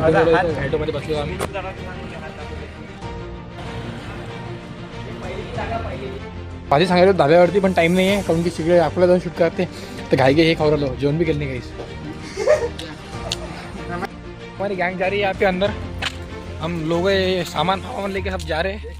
मध्ये बसलो आम्ही आधी सांगायला धाब्यावरती पण टाइम नहीं है कारण की सगळे आपल्याला जाऊन शूट करते तर घाई घाई हे खाऊ राहिलो जेवण भी केलं नाही काहीच हमारी गैंग जा रही है आपके अंदर। हम लोग सामान फामान लेके सब जा रहे हैं।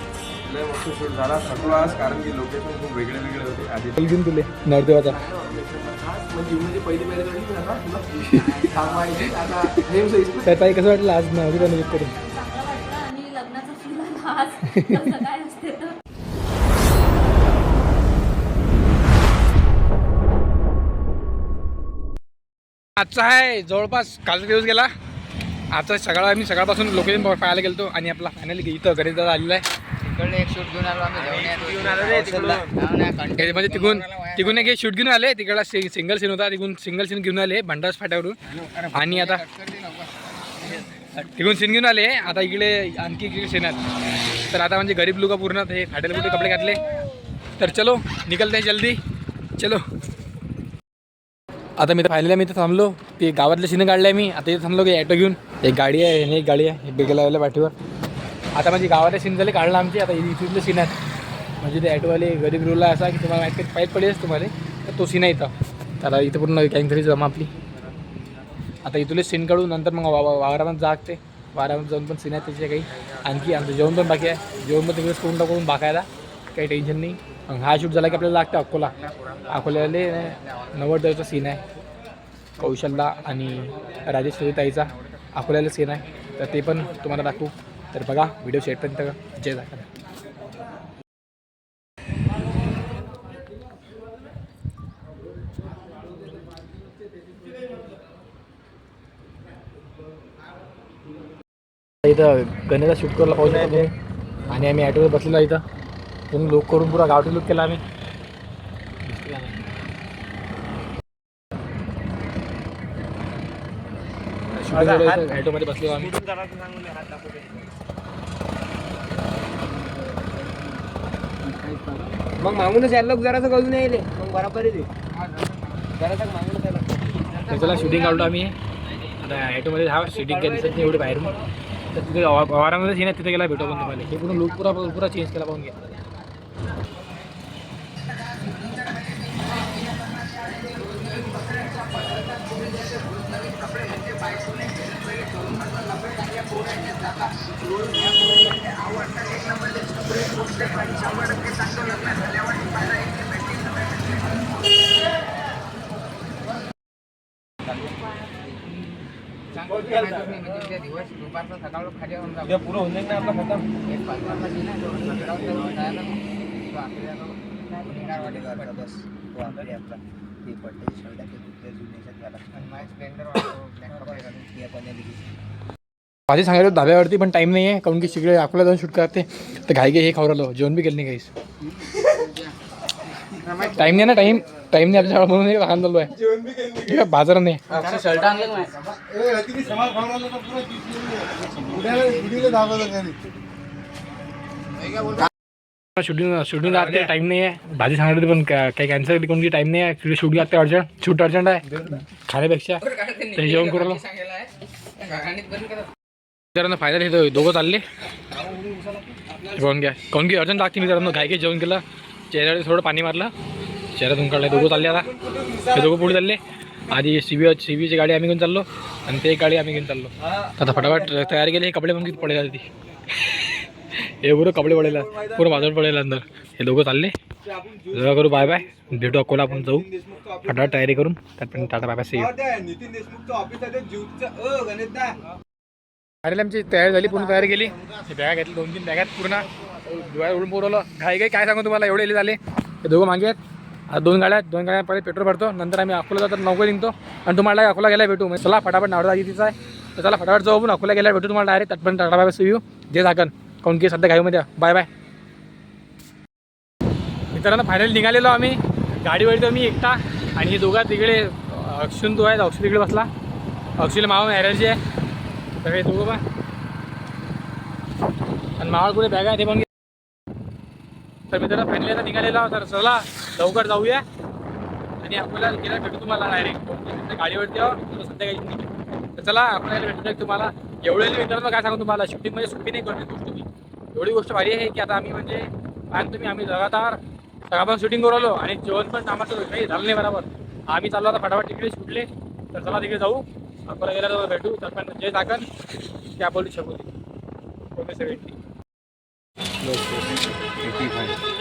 मस्त शूट झाला. थकलो आज कारण की लोकेशन खूप वेगळे वेगळे होते. आधी घेऊन तुले आता आता ताई कसं वाटलं आज नवरीला निमित्त करून? आजचा आहे जवळपास कालचा दिवस गेला. आजचा सकाळ आम्ही सकाळपासून लोकेशन पाहायला गेलतो आणि आपला फायनली इथं गणेश दादा आलेला आहे. इकडे एक शूट घेऊन आलो आम्ही ते म्हणजे तिकून तिकून एक शूट घेऊन आले. तिकडला सिंगल सीन होता. तिकून सिंगल सीन घेऊन आले भंडास फाट्यावरून. आणि आता तिकून सीन घेऊन आले. आता इकडे आणखी इकडे सीन आहेत तर आता म्हणजे गरीब लोक पूर्ण हे फाटेल कुठे कपडे घातले. तर चलो निकलते हैं जल्दी. चलो. आता मी तर फायनली मी इथं थांबलो. ते गावातले सीन काढले मी आता इथं थांबलो की ॲटो घेऊन. एक गाडी आहे आणि एक गाडी आहे. बेगे लावल्या पाठीवर. आता म्हणजे गावाचे सीन झाले काढलं आमची. आता इथले सीन आहेत म्हणजे ते ॲटोवाले गरीब रूलला असा की तुम्हाला माहिती पाईप पडेलच तुम्हाला. तर तो सीन आहे इथं. त्याला इथं पूर्ण गँग तरी जमा आपली. आता इथले सीन काढून नंतर मग वा- वावरामध्ये जागते. वारामध्ये जाऊन पण सीन आहेत त्याचे काही. आणखी आमचं जेवण पण बाकी आहे. जेवण पण तिकडेच करून टाकून बाकायला. काही टेन्शन नाही. मग हा शूट झाला की आपल्याला लागतं अकोला. अकोल्याले नव्वद सीन आहे. कौशलला आणि राजेश ताईचा अकोल्याला सीन आहे. तर ते पण तुम्हाला दाखवू. तर बघा व्हिडिओ शेटपर्यंत जय दाखवा इथं गणेशा शूट करायला पाहिजे आणि आम्ही ॲटोवर बसलेला इथं. तुम्ही लुक करून पुरा गावठी लुक केला आम्ही. ॲटोमध्ये बसलो आम्ही. मग मागूनच यायला जरासं कळून यायले. मग बराबर आहे ते. जरासं मागूनच यायला तर चला शूटिंग काढलो आम्ही. आता ॲटोमध्ये हा शूटिंग केली नाही एवढी बाहेरून. तर तिथे वा- वावरामध्ये सीन आहे तिथे गेला भेटो पण तुम्हाला. हे पूर्ण लुक पुरा पुरा चेंज केला पाहून घ्या. उद्या होऊन पुरं होऊन जाईल ना आपला खतम. एक बस तो आपली आपला ते पडते शर्ट ते दुसऱ्या जुन्याच्यात घाला माझ्या स्प्लेंडर वाटतो आधी सांगायला धाब्यावरती पण टाईम नाही आहे काऊन की सगळे अकोला जाऊन शूट करते. तर घाई घाई हे खाऊ राहिलो जेवण बी केलं नाही काहीच. टाईम नाही ना टाईम टाईम नाही आपल्याला म्हणून हे लहान चालू आहे. बाजार नाही. शूटिंग शूटिंग लागते टाईम नाही? आहे भाजी होती पण काही कॅन्सल केली कोणती टाईम नाही आहे शूट लागते अर्जंट शूट अर्जंट आहे. खाण्यापेक्षा. ते जेवण करू. मित्रांनो फायदा घेतो दोघं चालले. जेवण घ्या. काऊन की अर्जंट लागते मित्रांनो घाय घाई जेवण केलं. चेहऱ्यावर थोडं पाणी मारलं. चेहरा काढलं काढला दोघं चालले आता. हे दोघं पुढे चालले. आधी सी बी सी बीची गाडी आम्ही घेऊन चाललो आणि ते एक गाडी आम्ही घेऊन चाललो. आता फटाफट तयारी केली हे कपडे पण किती पडेल ती हे पुरं कपडे पडेल पुरं बाजार पडेल अंदर. हे दोघं चालले. जरा करू बाय बाय भेटू अकोला आपण जाऊ. फटाफट तयारी करून. त्यात पण टाटा बाय बाय सी नितीन आमची तयारी झाली पूर्ण तयारी केली. बॅग घेतली दोन तीन बॅगात पूर्ण. डोळ्यात उडून पुरवलं. घाई काही काय सांगू तुम्हाला एवढे झाले. हे दोघं मागे आहेत. आता दोन गाड्या आहेत. दोन गाड्या पहिले पेट्रोल भरतो. नंतर आम्ही अकोला जातो नौकर निघतो. आणि तुम्हाला अकोला गेला भेटू. म्हणजे चला फटाफट नावडा तिचा आहे. तर चला फटाफट जाऊ पण अकोला गेला भेटू तुम्हाला डायरेक्ट. तटपर्यंत टाटा बस येऊ जे झाकण. काऊन की सध्या घाईमध्ये बाय बाय. मित्रांनो फायनल निघालेलो आम्ही. गाडीवर मी एकटा. आणि हे दोघा तिकडे अक्षुन तो आहे अक्षु तिकडे बसला. अक्षुला मावा एनर्जी आहे. सगळे हे बा आणि मावळ कुठे बॅग आहे ते पण घे. तर मित्रांनो फायनली आता निघालेला तर चला लवकर जाऊया आणि आपल्याला गेला भेटू तुम्हाला डायरेक्ट गाडीवरती आहो संध्याकाळी तर चला आपल्याला भेटू तुम्हाला एवढे मित्रांनो काय सांगू तुम्हाला शूटिंग म्हणजे सुट्टी नाही करते गोष्ट तुम्ही एवढी गोष्ट भारी आहे की आता आम्ही म्हणजे आणि तुम्ही आम्ही लगातार सकाळपासून शूटिंग करू आलो आणि जेवण पण कामाचं काही झालं नाही बरोबर आम्ही चाललो आता फटाफट तिकडे सुटले तर चला तिकडे जाऊ अकोला गेल्यावर भेटू. सरपंच जे टाकन त्या बोलू शकू सेव्हन्टी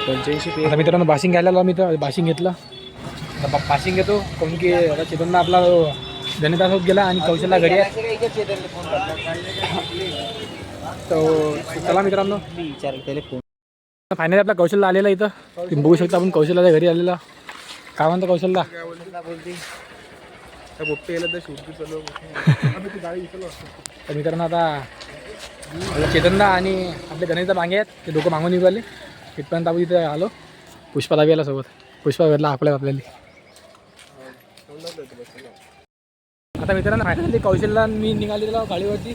पंच्याऐंशी आता मित्रांनो बाशिंग घ्यायला मी तर. बाशिंग घेतलं. आता बाशिंग घेतो. काऊन की आता चेतनला आपला गणितासोबत गेला आणि कौशलला घरी आहे. चला मित्रांनो. विचार फोन फायनली आपला कौशलला आलेला इथं. बघू शकता आपण कौशलला घरी आलेला. काय म्हणतो कौशलला बोलते त्या बोपटे गेलं तर मित्रांनो आता आपला चेतनदा आणि आपले गणिता मागे आहेत. ते दोघं मागून निघाले. तिथपर्यंत आपण इथे आलो. पुष्पा दाबी आला सोबत. पुष्पा भेटला आपल्या आपल्याला. आता मित्रांनो फायनली कौशलला मी निघालेलो गाडीवरती.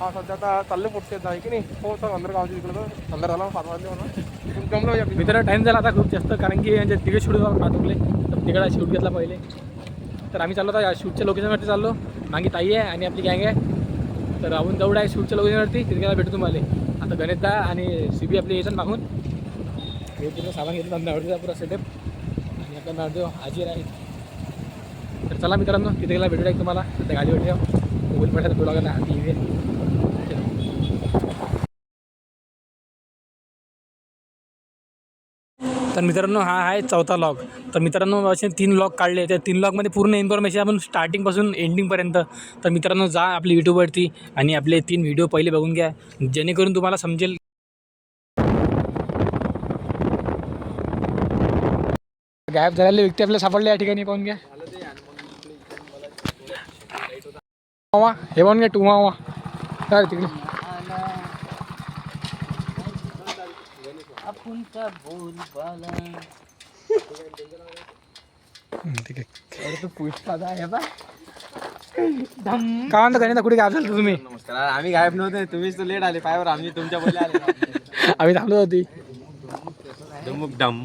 हा सध्या आता चालले पोटते आहे की नाही? हो सर अंदर गावचे तिकडे अंदर झाला पाच वाजले म्हणा. जमलो या मित्रांनो टाईम झाला आता खूप जास्त कारण की म्हणजे तिकडे शूट पाठवले तर तिकडे शूट घेतला पहिले. तर आम्ही चाललो आता शूटच्या लोकेशनवरती चाललो. मागे ताई आहे आणि आपली गँग आहे. तर आपण जवळ आहे शूटच्या लोकेशनवरती तिथे भेटू तुम्हाला. आता गणेशदा आणि सी बी आपली येतात मागून. हे पूर्ण सामान घेतलं आमच्या पुरा सेटअप आणि आपला नळदेव हाजीर आहे. तर चला मित्रांनो तिथे गेला भेटू डायरेक्ट तुम्हाला. त्या गाडीवर ठेवा मोबाईल पठायला बोला टी व्ही तर मित्रांनो हा आहे चौथा लॉग तर मित्रांनो असे तीन लॉग काढले. त्या तीन लॉगमध्ये पूर्ण इन्फॉर्मेशन आपण स्टार्टिंगपासून एंडिंगपर्यंत तर मित्रांनो जा आपल्या यूट्यूबवरती आणि आपले तीन व्हिडिओ पहिले बघून घ्या. जेणेकरून तुम्हाला समजेल. गायब झालेले व्यक्ती आपल्याला सापडले या ठिकाणी. पाहून घ्या. हे पाहून घ्या टू मावा काय तिकडे. आपुनचा बोल बाला हं, ठीक आहे. अरे तू पुष्पा आहे बा. काय म्हणता गणिता कुठे गायब झालं तुम्ही? नमस्कार आम्ही गायब नव्हते तुम्हीच तर लेट आले. पायावर आम्ही तुमच्या पहिले आले आम्ही थांबलो होती. डमुक डम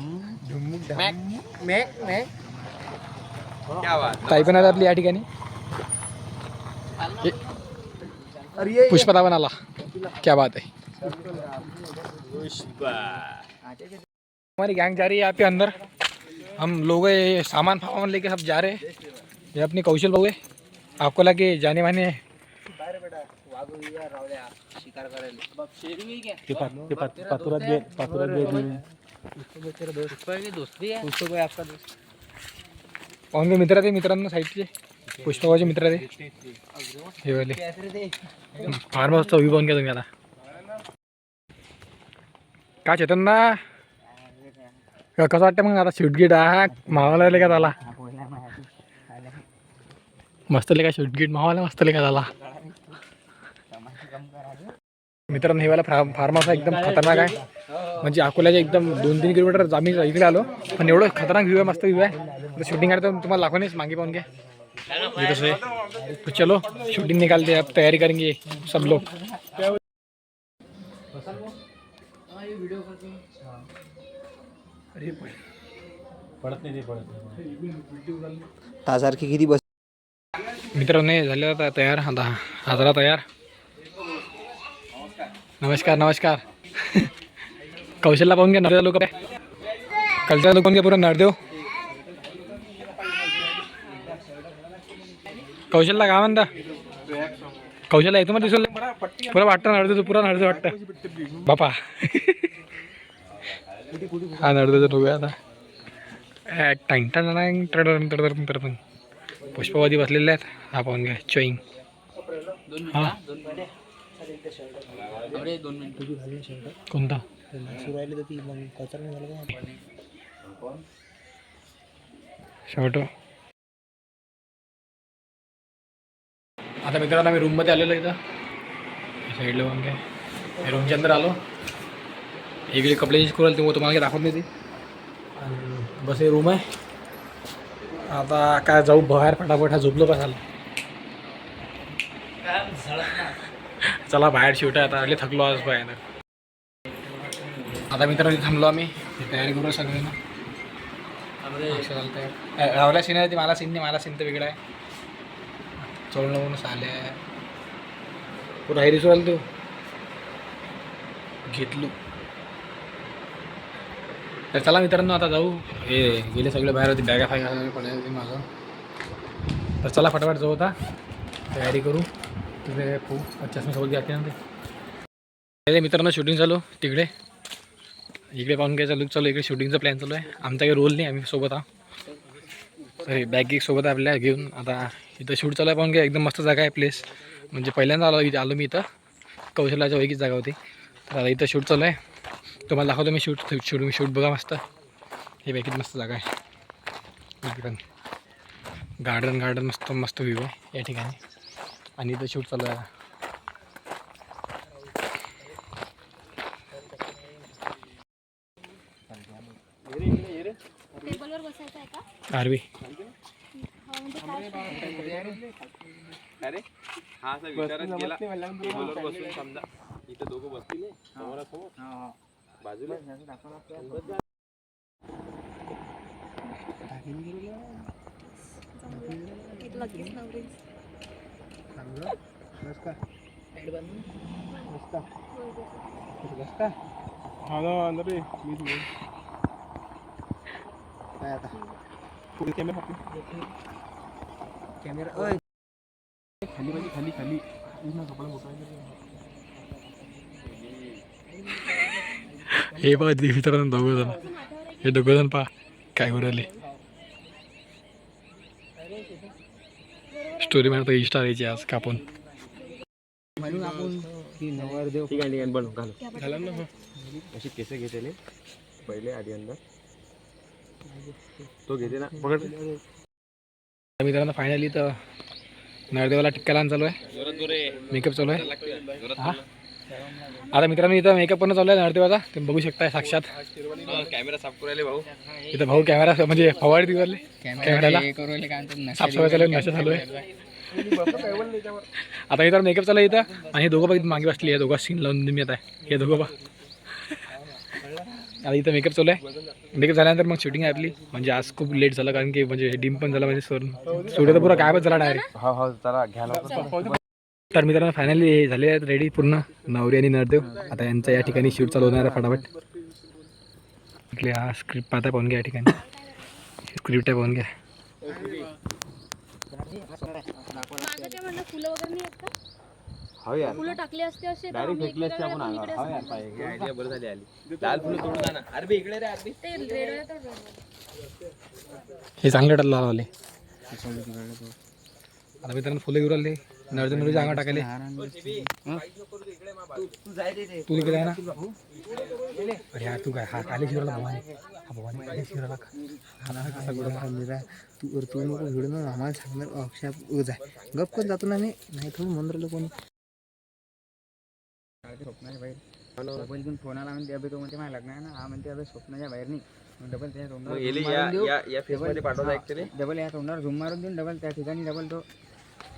मॅक मॅक मॅक. क्या बात. ताई पण आला आपली या ठिकाणी. अरे पुष्पदा पण आला. क्या बात है हमारी गैंग जा रही है यहाँ पे अंदर। हम लोग ये सामान फामान लेके सब जा रहे हैं। ये अपने कौशल बहू है। आपको लगे जाने वाने शिकार करायला शेरिंग आहे क्या पुष्पा की दोस्ती आहे पुस्तक आहे आपका दोस्त पाहून घे मित्र ते मित्रांनो साईडचे पुष्पभाऊचे मित्र ते हे वाले। कैसे रे फार मस्त उभी पाहून घ्या तुम्ही आता काय चेतन ना का- कसं वाटतं मग आता शूटगीट हा? मावाला का झाला मस्त लेका शूटगीट मावाला मस्त लेका झाला मित्रांनो हे वाला फार्म फार्म हाऊस एकदम खतरनाक आहे. म्हणजे अकोल्याच्या एकदम दोन तीन किलोमीटर आम्ही इकडे आलो. पण एवढं खतरनाक व्ह्यू आहे मस्त व्ह्यू आहे. शूटिंग करायचं तुम्हाला दाखवणेच मागे पाहून घ्या. ये तो चलो शूटिंग निकालते हैं अब तैयारी करेंगे सब लोग. तासारखी किती बस मित्रांनो हे झाले आता तयार आता हाजरा तयार. नमस्कार नमस्कार. कौशलला पाहून घ्या नरदेव लोक. कलच्या लोक पाहून घ्या पुरा नरदेव. कौशलला काय म्हणता? कौशलला येतो मग दिसून पुरा वाटतं नरदेव पुरा नरदेव वाटतं. बापा. हा नरदेवचा लोक आहे. आता टाईम टांग टडरन टडरन टडरन पुष्पवादी बसलेले आहेत. हा पाहून घ्या. चोईंग. हा. कोणता? सुरू आता तर आता मित्रांनो आम्ही रूममध्ये आलेलो इथं. साईडला पण रूमच्या अंदर आलो. इकडे कपडे चेंज करू ते तुम्हाला दाखवत नाही ती? आणि बस हे रूम आहे. आता काय जाऊ बाहेर फटाफट हा झोपलो का झालं चला बाहेर शिवटा आता आले थकलो आज बाहेर. आता मित्रांनो थांबलो आम्ही. तयारी करू सगळ्यांना रावल्या सीन आहे ती मला सीन नाही मला सीन तर वेगळा आहे. चोळणं म्हणून साले पुरा हेरीस आलं तू? घेतलो. तर चला मित्रांनो आता जाऊ. हे गेले सगळे बाहेर होते बॅगा फायगा सगळे माझं तर चला फटाफट जाऊ आता. तयारी करू. तिकडे खूप चष्म्यासोबत घ्या ते. पहिले मित्रांनो शूटिंग चालू. तिकडे. इकडे पाहून काय चालू चालू. इकडे शूटिंगचा प्लॅन चालू आहे. आमचा काही रोल नाही आम्ही सोबत आहोत. तर बॅग सोबत आहे आपल्या घेऊन आता इथं शूट चालू आहे पाहून काय एकदम मस्त जागा आहे प्लेस म्हणजे पहिल्यांदा आलो इथे आलो मी इथं. कौशल्याच्या वैगीच जागा होती. तर आता इथं शूट चालू आहे. तुम्हाला दाखवतो मी शूट शूट मी शूट बघा मस्त. हे बॅगीत मस्त जागा आहे. गार्डन गार्डन मस्त मस्त व्ह्यू आहे या ठिकाणी. आणि इथं शूट चालू आहे. आता. आरवी. हो, हा असा विचारच केला. बसून समजा. इथं दोघं बसतील. समोरासमोर. बाजूला. हा कॅमेरा कॅमेरा खाली खाली खाली. कपडा मोठा हे बघा तिथे मित्रांनो दोघं जण. हे दोघं जण पहा काय उराले स्टोरी मारतो इंस्टा यायची आज कापून. म्हणून आपण नवरदेव ठीक आहे ठीक आहे बनव घालू घाला ना हो. अशी केस घेतले पहिले आधी अंदर. तो घेते ना पकड. मित्रांनो फायनली तर नळदेवाला टिक्का लावून चालू आहे. मेकअप चालू आहे. हा? आता मित्रांनो इथं मेकअप पण चालू आहे नळदेवाचा तुम्ही बघू शकताय साक्षात. कॅमेरा साफ करायला भाऊ. इथं भाऊ कॅमेरा म्हणजे फवारडी दिवरले कॅमेराला. साफसफाई चालू आहे नशा चालू आहे. आता इथं मेकअप चालू आहे इथं. आणि हे दोघं बघ इथं मागे बसली आहे दोघं सीन लावून मी आता. हे दोघं बघ. आता इथं मेकअप चालू आहे. मेकअप झाल्यानंतर मग शूटिंग आहे आपली. म्हणजे आज खूप लेट झालं कारण की म्हणजे डिम पण झाला म्हणजे सर स्टुडिओ तर पुरा काय झाला डायरेक्ट हा हा घ्यायला तर मित्रांनो फायनली हे झाले आहेत रेडी पूर्ण. नवरी आणि नरदेव. आता यांचं या ठिकाणी शूट चालू होणार आहे फटाफट. इकडे हा स्क्रिप्ट पाहता पाहून घ्या या ठिकाणी. स्क्रिप्ट आहे पाहून घ्या. मागं काय म्हणलं फुलं वगैरे नाही आहेत का? हो यार. फुलं टाकले असते असे हो. हे चांगले लावले आता मित्रांनो फुलं घेऊन आले. नरदेव नवरीच्या अंगा टाकायले. तू तिकडे आहे ना अरे यार तू काय हा खाली शिवराला भवानी. हा भवानी खाली शिवराला हा कसा गोडा तू तू नको व्हिडिओ ना आम्हाला सांगणार अक्षय जाय गप पण जातो ना मी. नाही थोडं मंत्र कोणी. मोबाईल घेऊन फोन आला म्हणते अभि तो म्हणते माझ्या लग्न आहे ना. हा म्हणते अभि स्वप्नाच्या बाहेर नाही डबल त्या मग येले या या या फेस मध्ये पाठवता ऍक्च्युली डबल या तोंडावर झूम मारून देऊन डबल त्या ठिकाणी डबल तो.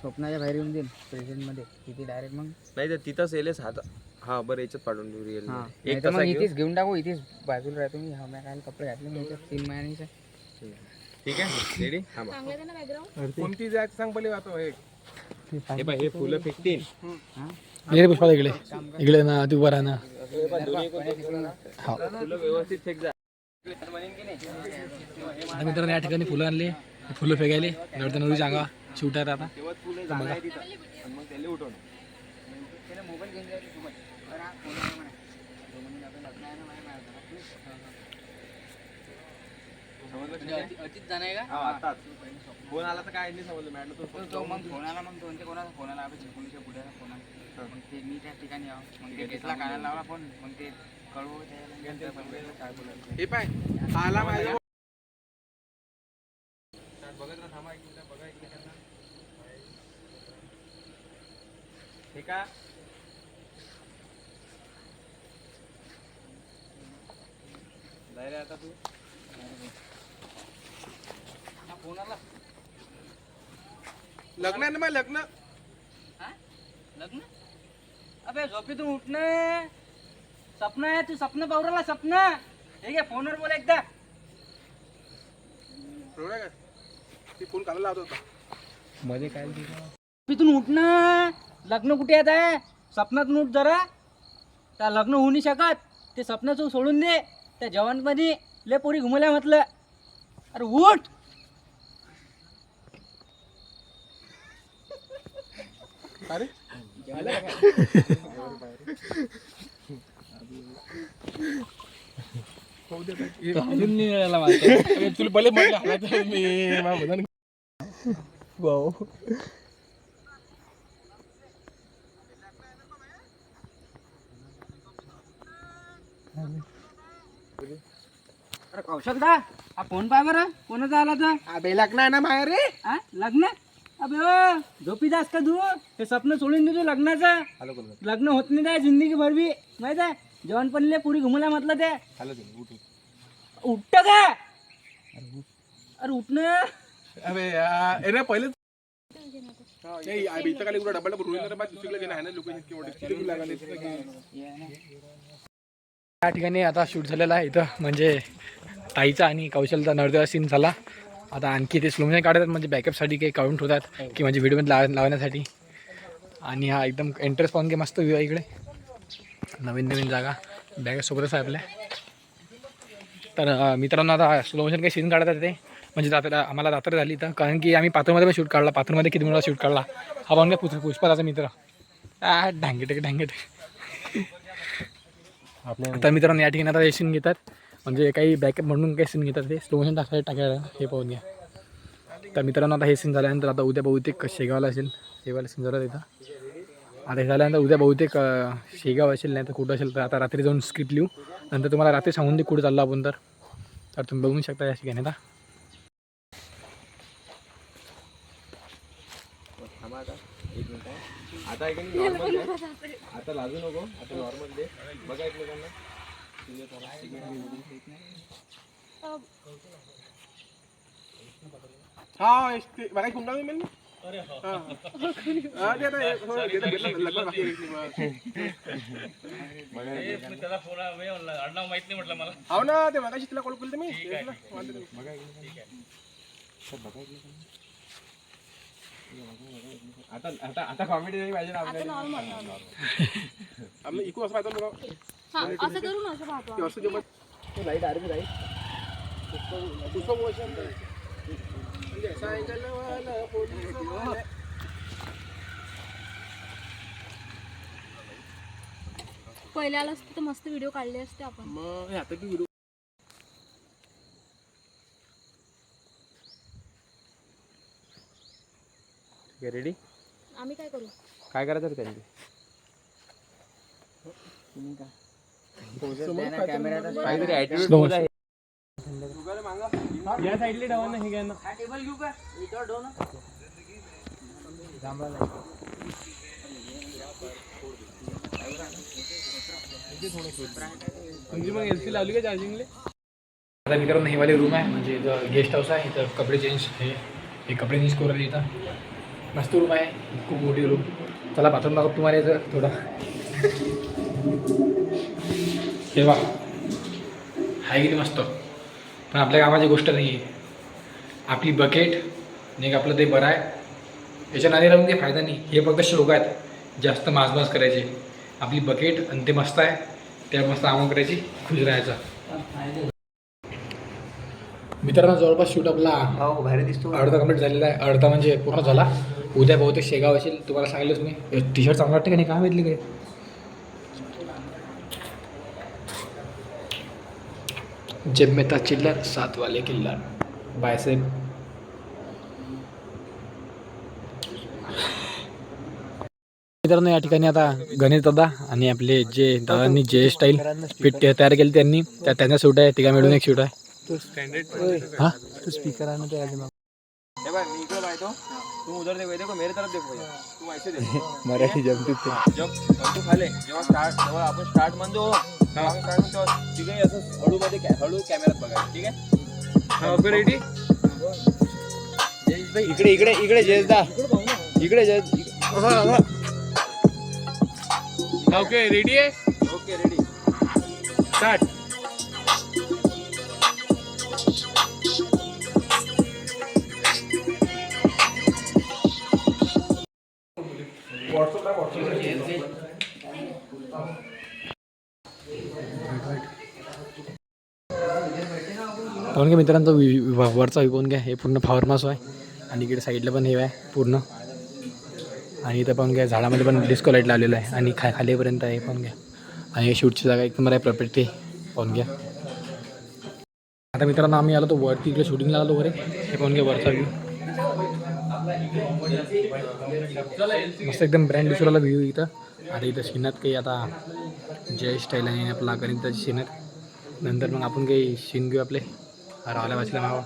स्वप्नाच्या बाहेर येऊन देईन प्रेझेंटमध्ये तिथे डायरेक्ट मग नाही तर तिथंच येलेस हात हा बरं याच्यात पाठवून देऊ रिअल हां. एक तर तसा मग इथेच घेऊन. टाकू इथेच बाजूला राहतो मी. हा मी काय कपडे घातले मी याच्यात तीन महिन्याचा ठीक आहे? रेडी हा बघ. चांगलं आहे ना बॅकग्राऊंड कोणती जाग सांग पहिले आता हे. पाय हे फुलं फेकतील. ये पुष्पा इकडे. इकडे ना तू राहा ना. फुलं व्यवस्थित फेक जा. आता मित्रांनो या ठिकाणी फुलं आणली फुलं फेकायली. नरदेव नवरीच्या अंगा शूट आहे आता हा फोन आला. हा तर काय नाही समजलं मॅडम तो मग फोन आला मग तो म्हणते कोणाचा? फोन आला आपण चिपळूणच्या मग ते मी त्या ठिकाणी मग ते घेतला कानाला लावला फोन. मग ते कळवू हे पाय आला माझ्या ठीक आहे? जाय रे आता तू? फोन आला लग्न आहे ना लग्न. लग्न? अबे झोपेतून उठणे सपन आहे तू सपन पावराला सपन. हे घे फोनवर बोल एकदा. बरोबर आहे का? ती फोन काढायला लावत होता. मध्ये काय झोपेतून उठणं लग्न कुठे येत आहे सपनात उठ जरा. त्या लग्न होऊ नाही शकत. ते सपनाचं सोडून दे. त्या जवानपणी ले पोरी घुमल्या म्हटलं. अरे उठ! अरे. अरे तुला भले म्हटलं. मी भाऊ. अरे कौशल दा हा फोन पाय बरं कोणाचा आला तर? अबे लग्न आहे ना माहेर? रे हा लग्न? अबे ओ, झोपी जास का तू? ते स्वप्न सोडून देतो लग्नाचं. हॅलो बोल लग्न होत नाही त्या जिंदगी भरवी. माहीत आहे? जवानपणीले पुरी घुमल्या म्हटलं ते. हॅलो उठ उठत का अरे उठणं अबे यार, अरे पहिले नाही अबे इथं खाली डबल डबल रुईन दुसरीकडे गेला आहे ना लोक इतके किती लागले. या ठिकाणी आता शूट झालेला आहे इथं. म्हणजे ताईचा आणि कौशलचा नरदेवा सीन झाला. आता आणखी ते स्लोमोशन काढतात म्हणजे बॅकअपसाठी काही काढून ठेवतात की म्हणजे व्हिडिओमध्ये लाव लावण्यासाठी. आणि हा एकदम एंट्रेस पाहून की मस्त व्ह्यू आहे इकडे. नवीन नवीन जागा. बॅगसोबतच आहे आपल्या. तर मित्रांनो आता स्लोमोशन काही सीन काढतात ते. म्हणजे रात्र आम्हाला रात्र झाली तर कारण की आम्ही पात्रमध्ये पण शूट काढला. पात्रमध्ये किती वेळा शूट काढला? हा पाहून काय पुष्प पुष्पाचा मित्र. आ ढांगेटे ढांगेटे. तर मित्रांनो या ठिकाणी आता हे सीन घेतात. म्हणजे काही बॅकअप म्हणून काही सीन घेतात. ते स्लो मोशन टाकायला टाकायला हे पाहून घ्या. तर मित्रांनो आता हे सीन झाल्यानंतर आता उद्या बहुतेक शेगावला असेल. शेगावला सीन झाला तिथं. आता हे झाल्यानंतर उद्या बहुतेक शेगाव असेल नाही तर कुठं असेल तर आता रात्री जाऊन स्क्रिप्ट लिहू. नंतर तुम्हाला रात्री सांगून दे कुठं चाललो आपण तर. तर तुम्ही बघू शकता या ठिकाणी आता थांबा आता एक मिनिट आहे. आता आहे की नाही? नॉर्मल दे आता लाजू नको. आता नॉर्मल दे. बघा एकमेकांना. हा मला कुंडा नाही मिळणार हा. हा, ते आता हे- हो, ते तर भेटलं, लग्न बाकी आहे. हो ना ते मगाशी तिला कॉल केलं वांदे नाही. आता आता आता कॉमेडी नाही पाहिजे ना आता आपल्याला. नॉर्मल आम्ही इकू असं पाहतो बघा. हा असं करून असं पाहतो ते असं जेव्हा लाइट आर्मी लाइट पुष्प मोशन म्हणजे सायकल वाला पोलीस वाला. पहिले आलं असतं तर मस्त व्हिडिओ काढले असते आपण. मग हे आता की व्हिडिओ रेडी आम्ही काय करू? काय करायचं रे त्यांचे काहीतरी attitude Slow बोला. या साईडले डावा घ्या ना. मग लावली का चार्जिंगले आता मित्रांनो हे वाले रूम आहे म्हणजे इथं गेस्ट हाऊस आहे इथं कपडे चेंज हे हे कपडे चेंज करू राहिले इथं. मस्त रूम आहे खूप मोठी रूम चला बाथरूम दाखव तुम्हाला याचं थोडं. हे बा आहे किती मस्त. पण आपल्या कामाची गोष्ट नाही आहे आपली बकेट नाही का आपलं ते बरं आहे. याच्या नादी राहून काही फायदा नाही. हे फक्त शोक आहेत. जास्त मासमास करायचे. आपली बकेट आणि ते मस्त आहे. त्या मस्त आंघोळ करायची. खुश राहायचा. मित्रांनो जवळपास शूट आपला हो दिसतो. अर्धा कंप्लीट झालेला आहे. अर्धा म्हणजे पूर्ण झाला. उद्या बहुतेक शेगाव असेल तुम्हाला सांगितलंच मी. टी शर्ट चांगलं वाटतं का नाही? काय माहितली काय? जेब में था चिल्लर वाले किल्लर. बायसेप मित्रांनो या ठिकाणी आता गणेश दादा आणि आपले जे दादांनी जे स्टाईल फिट तयार केली त्यांनी त्या त्यांचा शूट आहे. तिघा मिळून एक शूट आहे. स्टँडर्ड हा? तू स्पीकर आहे ना ते हे बघ मी इकडे पाहतो तू उधर देखो देखो मेरे तरफ़ देखो भैया। तू ऐसे देखो। मराठी जमतीत जब तू खाले जेव्हा स्टार्ट जेव्हा आपण स्टार्ट म्हणतो स्टार्ट म्हणतो तिघे असं हळू मध्ये हळू कॅमेऱ्यात बघायचं ठीक आहे ओके रेडी इकडे इकडे इकडे जयदा इकडे जय ओके रेडी आहे ओके रेडी स्टार्ट पाहून घ्या मित्रांनो वरचा विकून घ्या हे पूर्ण फार्मास आहे. आणि इकडे साईडला पण हे आहे पूर्ण. आणि इथं पण घ्या झाडामध्ये पण डिस्को लाइट लावलेलं आहे. आणि खा खालीपर्यंत आहे पण घ्या. आणि शूटची जागा एकदम आहे प्रॉपर्टी पाहून घ्या. आता मित्रांनो आम्ही आलो तो वरती इकडे शूटिंगला आलो वरे हे पाहून घ्या वरचा व्ह्यू मस्त एकदम ब्रँड दिसून व्ह्यू इथं. आता इथं शिनात काही आता जय स्टाईल आहे आपला गणिताची शिनत नंतर मग आपण काही शिन घेऊ आपले. रावल्या वाचल्या नाव.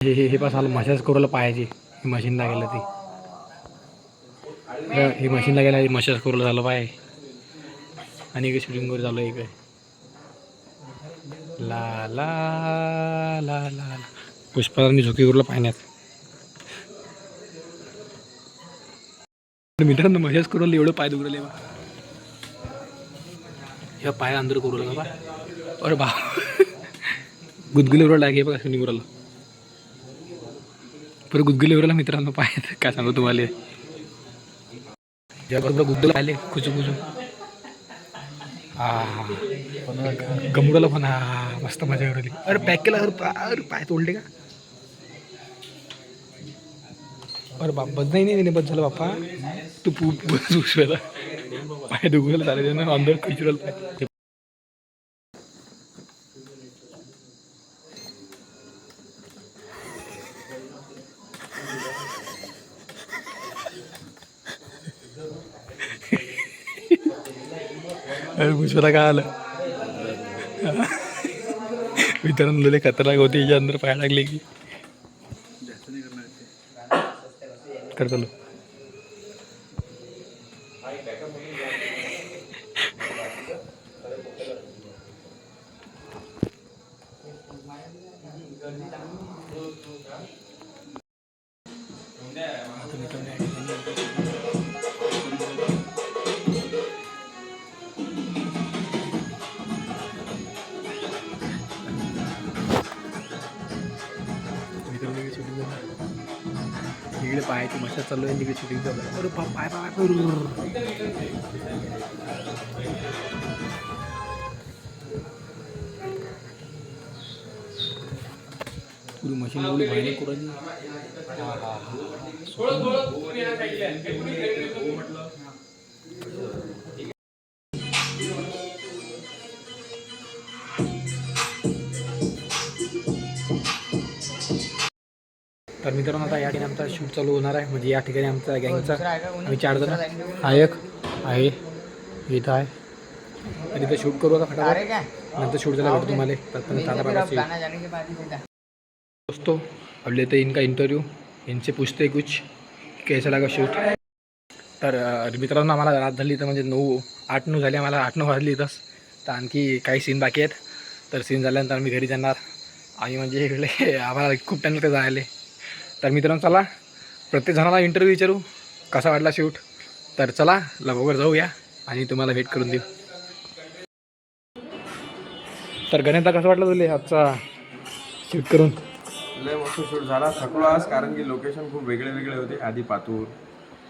हे हे हे पास आलं मशाज करूला पाहायची. ही मशीन लागेल ती. ही मशीन लागेल ही मशाज करूला झालं पाहिजे आणि इकडे शूटिंग करू झालं इकडे. ला ला ला ला ला. पुष्पाला झोकी करूला पाहण्यात. मित्रांनो मजाच करून एवढं पाय दुखले बा. ह्या पाय अंदर करू लागला बा. अरे बा. गुदगुलीवर लागे बघा शूटिंग करूला परत गुदगुलीवरला मित्रांनो पाय काय सांगू तुम्हाला? जेव्हा बरोबर गुद्दल आले. कुचू कुचू हा गमुडाला पण हा मस्त मजा उरली अरे पॅक केला अरे पाय तोडले का? अरे बाप बस नाही नाही बस झालं बाप्पा. तू पू बस उशवायला पाय दुखायला चालेल ना अंदर खिचुरल पाय अरे पुष्पाला काय आलं? मित्रांनो लय खतरनाक होती याच्या अंदर पाय लागले की. कर चालू मित्रांनो मशा चालू आहे आणि तिकडे शूटिंग चालू आहे अरे पाय पाय पाय पुरी मशीन एवढी भारी करून तर मित्रांनो आता या ठिकाणी आमचा शूट चालू होणार आहे. म्हणजे या ठिकाणी आमचा गँगचा आम्ही चार जण. हा एक आहे. इथं आहे. तर इथं शूट करू आता फटाफट. नंतर शूट झाला भेटू तुम्हाला तत्पर्यंत दोस्तों अब लेते हैं इनका इंटरव्यू इनसे पूछते कुछ कैसा लगा शूट? तर मित्रांनो आम्हाला रात झाली तर म्हणजे नऊ आठ नऊ झाली आम्हाला आठ नऊ वाजली इथंच तर आणखी काही सीन बाकी आहेत. तर सीन झाल्यानंतर आम्ही घरी जाणार. आम्ही म्हणजे इकडे आम्हाला खूप टाईम लागते जायला. तर मित्रांनो चला. प्रत्येक जणाला इंटरव्ह्यू विचारू. कसा वाटला शूट तर चला लवकर जाऊया आणि तुम्हाला भेट करून देऊ. तर गणेशदा कसं वाटलं तुला आजचा शूट करून? लय मस्त शूट झाला. थकलो आज कारण की लोकेशन खूप वेगळे वेगळे होते. आधी पातूर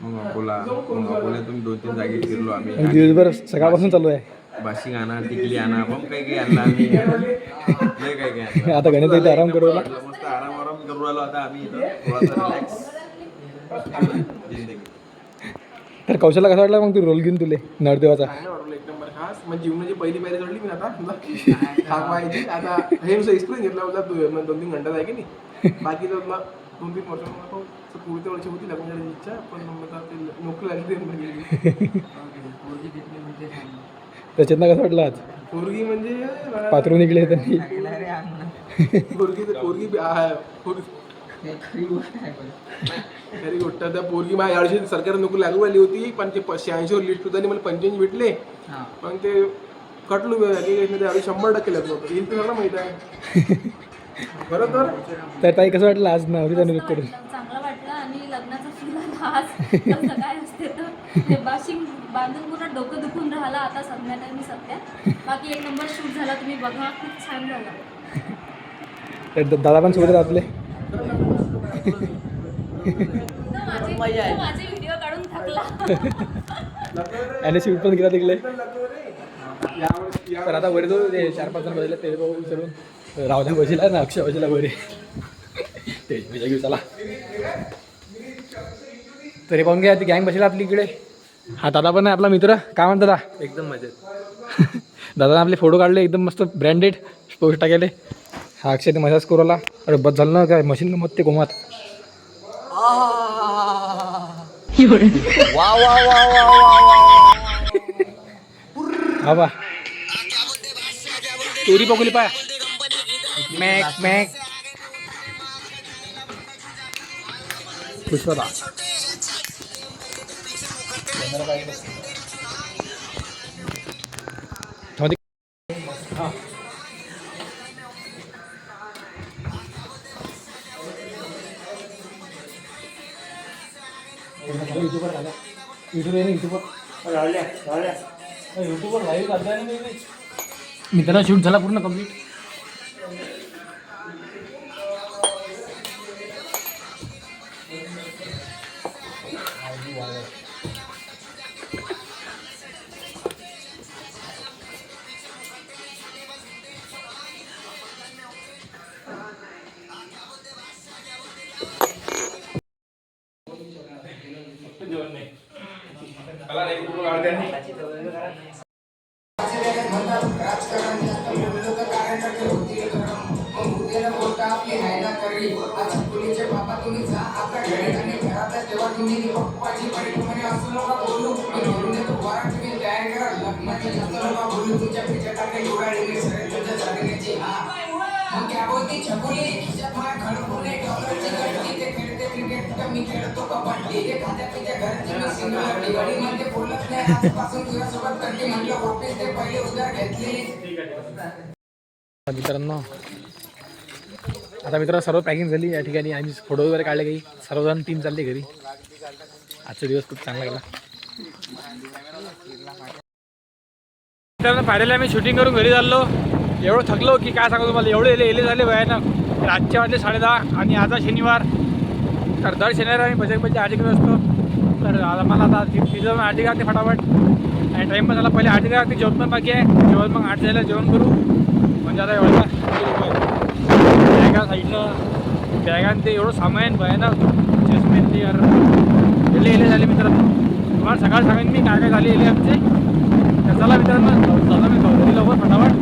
मग अकोला. मग अकोल्यातून दोन तीन जागी फिरलो आम्ही. दिवसभर सकाळपासून चालू आहे. बाशिंग आणा टिकली आणा पण काही काही आणला आम्ही लय काही काही. आता गणेश इथे आराम करू लागला. मस्त आराम आराम करू राहिलो आता आम्ही इथं. थोडासा रिलॅक्स तर कौशलला कसं वाटलं मग तू रोल घेऊन तुले नरदेवाचा एक नंबर खास म्हणजे जीवनाची पहिली पायरी चढली मी आता. समजा थाक व्हायची आता हे एक्सपिरियन्स घेतला होता तू दोन तीन घंटा आहे की नाही? बाकी तर मला दोन तीन वर्ष मला तो पुढच्या वर्षी होती इच्छा. पण मग नोकरी लागली त्याच्यातनं कसं वाटलं आज? पोरगी म्हणजे पात्रू निघले त्यांनी पोरगी तर पोरगी हे खरी गोष्ट आहे पण खरी गोष्ट त्या पोरगी माझ्या यावर्षी सरकारी नोकरी लागू आली होती पण ते शहाऐंशीवर लिस्ट होता आणि मला पंच्याऐंशी भेटले. हां. पण ते कटलो शंभर टक्के होतं. येईल ते सगळं माहीत आहे. बरोबर तर? ताई कसं वाटलं आज निरोप करून. चांगलं वाटलं आणि लग्नाचा हे बाशिंग बांधून पूर्ण डोकं दुखून राहिलं आता सध्या टाइमी सध्या. बाकी एक नंबर शूट झाला तुम्ही बघा खूप छान झाला. दादा पण सोबत आपले माझे तो माझे व्हिडिओ काढून थकला आणि शूट पण केला तिकडे. तर आता वर जो ते चार पाच जण बसले ते भाऊ विचारून रावल्या बसीला ना अक्षय बसीला वरे. ते चला. तरी पाहून घ्या ती गँग बसला आपली इकडे. हा दादा पण आहे आपला मित्र. काय म्हणतो दादा एकदम मजेत. दादा आपले फोटो काढले एकदम मस्त ब्रँडेड पोस्ट टाकेले. हा अक्षय ते मजाच करू आला अरे बस झालं ना काय मशीन मत ते कोमात. हा बा. चोरी पकडली पाय. मॅक मॅक. पुष्पदा युट्यूबर झाल्या युट्यूब आहे ना युट्यूबर युट्यूबवर लाईव्ह मित्रांनो शूट झाला पूर्ण कंप्लीट म्हणतात राजकारण विरोधक कार्यासाठी होती मग उद्याला बोलता आपली हायना करली आज मुलीचे बाबा तुम्ही जा आता घरी आणि घरातल्या तेव्हा तुम्ही पप्पाची परिणामी असू नका बोलू मी बोलून देतो वरा तुम्ही तयार करा लग्नाचे जास्त नका बोलू तुमच्या पिच्या टाके जोडाळीने सगळे तुझ्या जागण्याची हा मग काय बोलती छकुली खिशात मला खडपून डॉलरची गटकी मित्रांनो आता मित्रांनो सर्व पॅकिंग झाली. या ठिकाणी आम्ही फोटो वगैरे काढले काही. सर्वजण टीम चालली घरी. आजचा दिवस खूप चांगला गेला. मित्रांनो फायनली आम्ही शूटिंग करून घरी चाललो. एवढं थकलो की काय सांगू तुम्हाला. एवढे एले एले झाले भयानक रातच्या वाजले साडेदहा आणि आता शनिवार. तर दर शनिवार आम्ही बजरंग बंदी आठ करत असतो तर आता मला आता तिथं आठ आरती फटाफट। आणि टाईम पण झाला पहिले आठ करते जेवण पण बाकी आहे जेवण मग आठ झालं जेवण करू म्हणजे आता एवढा बॅगा साईडनं बॅगान ते एवढं सामान भयानक चष्मेन ते यार एले एले झाले मित्रांनो तुम्हाला सकाळ सांगेन मी काय काय झाले एले आमचे तर चला मित्रांनो चला मी घरी लवकर फटाफट।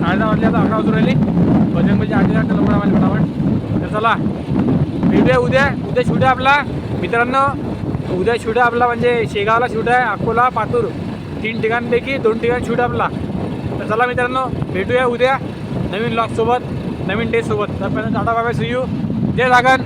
साडे दहा वाजले आता अकरा वाजून राहिले बजरंग म्हणजे आठ करते लवकर आम्हाला फटाफट। तर चला। भेटूया उद्या. उद्या शूट आहे आपला. मित्रांनो उद्या शूट आहे आपला म्हणजे शेगावला शूट आहे अकोला पातूर. तीन ठिकाणपैकी दोन ठिकाण शूट आपला. तर चला मित्रांनो भेटूया उद्या नवीन लॉकसोबत नवीन डेसोबत तर टाटा बाबा सुयू जय जागन